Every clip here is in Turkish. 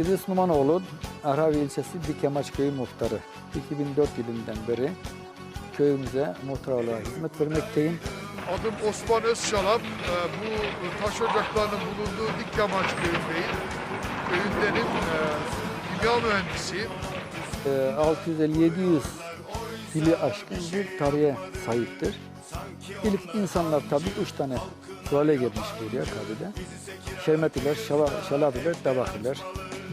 İdris Numanoğlu, Arhavi ilçesi Dikemaç Köyü muhtarı. 2004 yılından beri köyümüze muhtar olarak hizmet vermekteyim. Adım Osman Özşalap. Ee, Bu taş ocaklarının bulunduğu Dikyamaç köyündeyim. Köyündenim. Kimya mühendisiyim. Ee, 650-700 dili aşkın bir tarihe sahiptir. İlk insanlar tabii üç tane suvale gelmiş buraya kabile. Şermetiler, şala- şalabiler, dabakiler.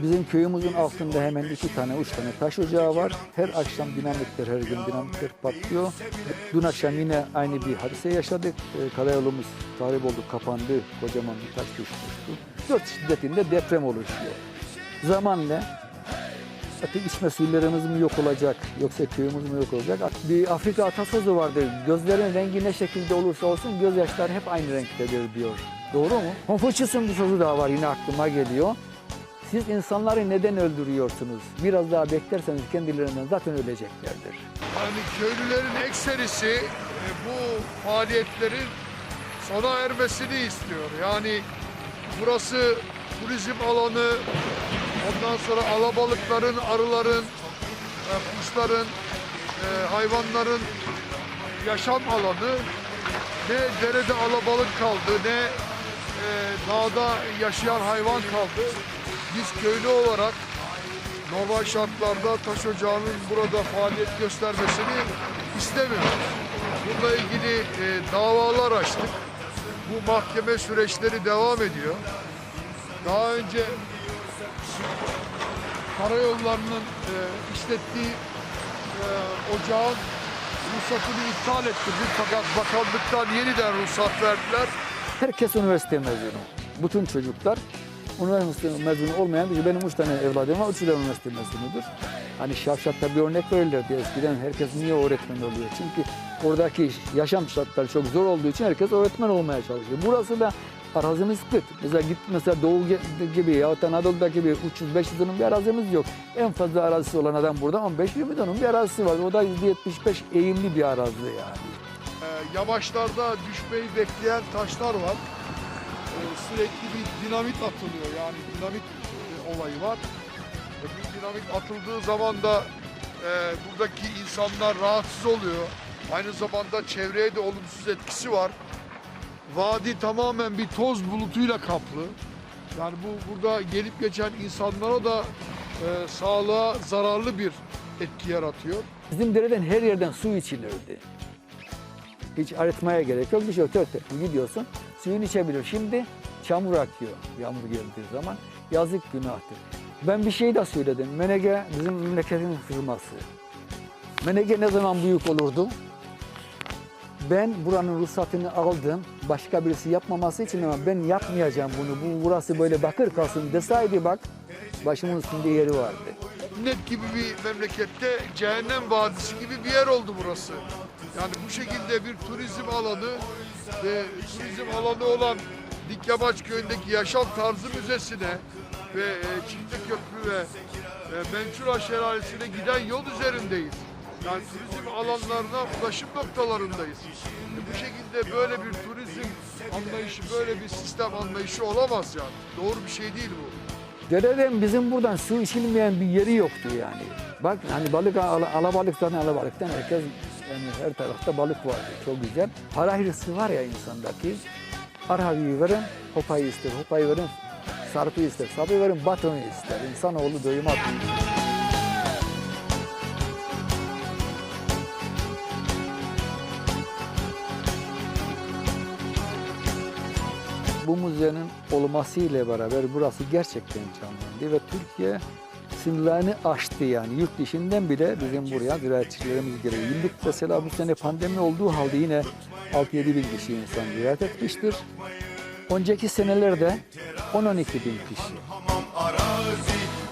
Bizim köyümüzün altında hemen iki tane, üç tane taş ocağı var. Her akşam dinamitler, her gün dinamitler patlıyor. Dün akşam yine aynı bir hadise yaşadık. Ee, Karayolumuz tahrip oldu, kapandı. Kocaman bir taş düşmüştü. Dört şiddetinde deprem oluşuyor. Zamanla Artık içme suylarımız mı yok olacak yoksa köyümüz mü yok olacak? Bir Afrika atasözü vardır. Gözlerin rengi ne şekilde olursa olsun gözyaşları hep aynı renktedir diyor. Doğru mu? Konfüçyüs'ün bir sözü daha var yine aklıma geliyor. Siz insanları neden öldürüyorsunuz? Biraz daha beklerseniz kendilerinden zaten öleceklerdir. Yani köylülerin ekserisi e, bu faaliyetlerin sona ermesini istiyor. Yani burası turizm alanı, ondan sonra alabalıkların, arıların, e, kuşların, e, hayvanların yaşam alanı. Ne derede alabalık kaldı, ne dağda yaşayan hayvan kaldı. Biz köylü olarak normal şartlarda taş ocağının burada faaliyet göstermesini istemiyoruz. Bununla ilgili e, davalar açtık. Bu mahkeme süreçleri devam ediyor. Daha önce karayollarının e, işlettiği e, ocağın ruhsatını iptal ettirdik fakat bakanlıktan yeniden ruhsat verdiler. Herkes üniversite mezunu. Bütün çocuklar üniversite mezunu olmayan bir benim üç tane evladım var. Üçü üniversite mezunudur. Hani Şavşat'ta bir örnek verirlerdi eskiden. Herkes niye öğretmen oluyor? Çünkü oradaki yaşam şartları çok zor olduğu için herkes öğretmen olmaya çalışıyor. Burası da arazimiz kıt. Mesela git mesela Doğu gibi ya da Anadolu'daki gibi 300-500 dönüm bir arazimiz yok. En fazla arazisi olan adam burada 15-20 dönüm bir arazisi var. O da %75 eğimli bir arazi yani. Ee, yamaçlarda düşmeyi bekleyen taşlar var. Sürekli bir dinamit atılıyor yani dinamit e, olayı var. E, bu dinamit atıldığı zaman da e, buradaki insanlar rahatsız oluyor. Aynı zamanda çevreye de olumsuz etkisi var. Vadi tamamen bir toz bulutuyla kaplı. Yani bu burada gelip geçen insanlara da e, sağlığa zararlı bir etki yaratıyor. Bizim dereden her yerden su içilirdi. Hiç aritmaya gerek yok. Bir şey yok. Tört tört gidiyorsun. Suyunu içebilir. Şimdi çamur akıyor yağmur geldiği zaman. Yazık günahtır. Ben bir şey de söyledim. Menege bizim memleketin firması. Menege ne zaman büyük olurdu? Ben buranın ruhsatını aldım. Başka birisi yapmaması için ama ben yapmayacağım bunu. Bu burası böyle bakır kalsın desaydı bak başımın üstünde yeri vardı. Net gibi bir memlekette cehennem vadisi gibi bir yer oldu burası. Yani bu şekilde bir turizm alanı ve turizm alanı olan Dikyamaç köyündeki yaşam tarzı müzesine ve e, Köprü ve e, Mençura Şelalesi'ne giden yol üzerindeyiz. Yani turizm alanlarına ulaşım noktalarındayız. E, bu şekilde böyle bir turizm anlayışı, böyle bir sistem anlayışı olamaz yani. Doğru bir şey değil bu. Dereden bizim buradan su içilmeyen bir yeri yoktu yani. Bak hani balık al, alabalık zaten alabalıktan herkes yani her tarafta balık vardı çok güzel. Para hırsı var ya insandaki. Arhaviyi verin, hopayı ister, hopayı verin, sarpı ister, sarpı verin, batını ister. İnsanoğlu doyuma atıyor. bu müzenin olması ile beraber burası gerçekten canlandı ve Türkiye sınırlarını aştı yani. Yurt dışından bile bizim buraya ziyaretçilerimiz geliyor. Yıllık mesela bu sene pandemi olduğu halde yine 6-7 bin kişi insan ziyaret etmiştir. Önceki senelerde 10-12 bin kişi.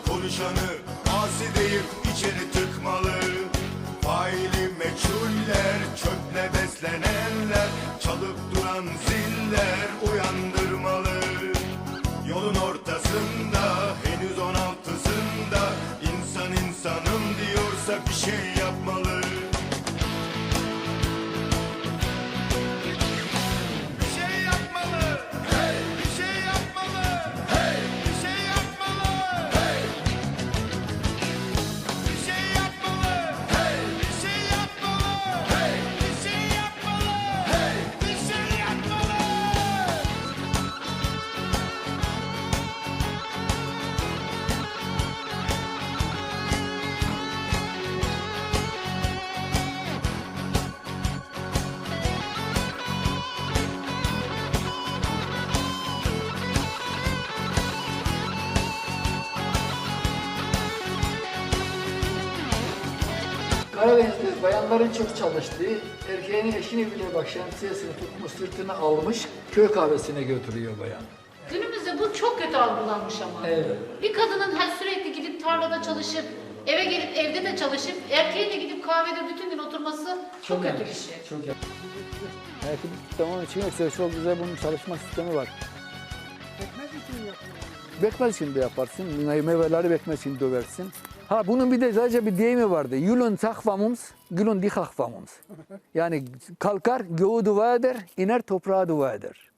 Konuşanı asi deyip içeri tıkmalı diyorsa bir şey yapmalı bayanların çok çalıştığı, erkeğin eşini bile bak şemsiyesini tutmuş, sırtını almış, köy kahvesine götürüyor bayan. Günümüzde bu çok kötü algılanmış ama. Evet. Bir kadının her sürekli gidip tarlada çalışıp, eve gelip evde de çalışıp, erkeğin de gidip kahvede bütün gün oturması çok, kötü bir şey. Çok yanlış. Belki tamam için yoksa çok güzel bunun çalışma sistemi var. Bekmez için de yaparsın. Me- Meyveleri bekmez için döversin. Ha bunun bir de sadece bir deyimi vardı. Yulun takvamums, gülün dihakvamums. Yani kalkar göğü dua eder, iner toprağa dua eder.